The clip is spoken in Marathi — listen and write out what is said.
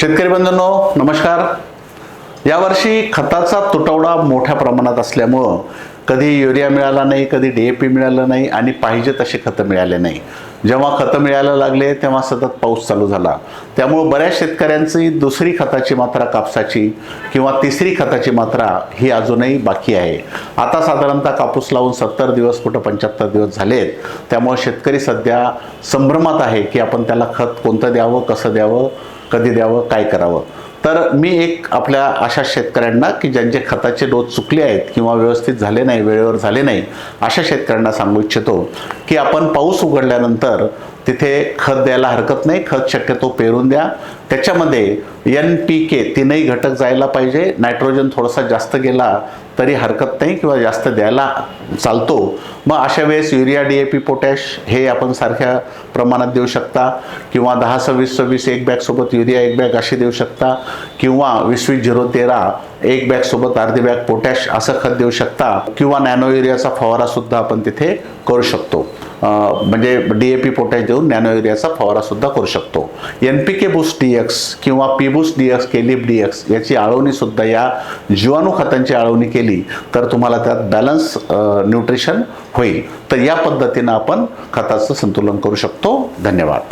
शेतकरी बंधूंनो नमस्कार. यावर्षी खताचा तुटवडा मोठ्या प्रमाणात असल्यामुळं कधी युरिया मिळाला नाही कधी डी ए पी मिळालं नाही आणि पाहिजे तसे खतं मिळाले नाही. जेव्हा खतं मिळायला लागले तेव्हा सतत पाऊस चालू झाला. त्यामुळं बऱ्याच शेतकऱ्यांची दुसरी खताची मात्रा कापसाची किंवा तिसरी खताची मात्रा ही अजूनही बाकी आहे. आता साधारणतः कापूस लावून सत्तर दिवस कुठं पंच्याहत्तर दिवस झालेत. त्यामुळे शेतकरी सध्या संभ्रमात आहे की आपण त्याला खत कोणतं द्यावं कसं द्यावं कधी द्यावं काय करावं? तर मी एक आपल्या अशा शेतकऱ्यांना की ज्यांचे खताचे डोस चुकले आहेत किंवा व्यवस्थित झाले नाही वेळेवर झाले नाही अशा शेतकऱ्यांना सांगू इच्छितो की आपण पाऊस उघडल्यानंतर तिथे खत द्यायला हरकत नाही खत शक्यतो पेरून द्या. त्याच्यामध्ये एन पी के तीनही घटक जायला पाहिजे. नायट्रोजन थोडासा जास्त गेला तरी हरकत नाही किंवा जास्त द्यायला चालतो. मग अशा वेळेस urea D A P potash हे आपण सारख्या प्रमाणात देऊ शकता. किंवा दहा सव्वीस सव्वीस एक बॅगसोबत युरिया एक बॅग अशी देऊ शकता. किंवा वीस वीस झिरो तेरा एक बॅगसोबत अर्धी बॅग पोटॅश असं खत देऊ शकता. किंवा नॅनो युरियाचा फवारासुद्धा आपण तिथे करू शकतो. म्हणजे डी ए पी पोटॅश देऊन नॅनो युरियाचा फवारासुद्धा करू शकतो. N P K boost D X किंवा पी बुस्ट डी एक्स केलिप डी एक्स याची आळवणी सुद्धा या जीवाणू खतांची आळवणी केली तर तुम्हाला त्यात बॅलन्स न्यूट्रिशन होईल. तर या पद्धतीनं आपण खताचं संतुलन करू शकतो. धन्यवाद.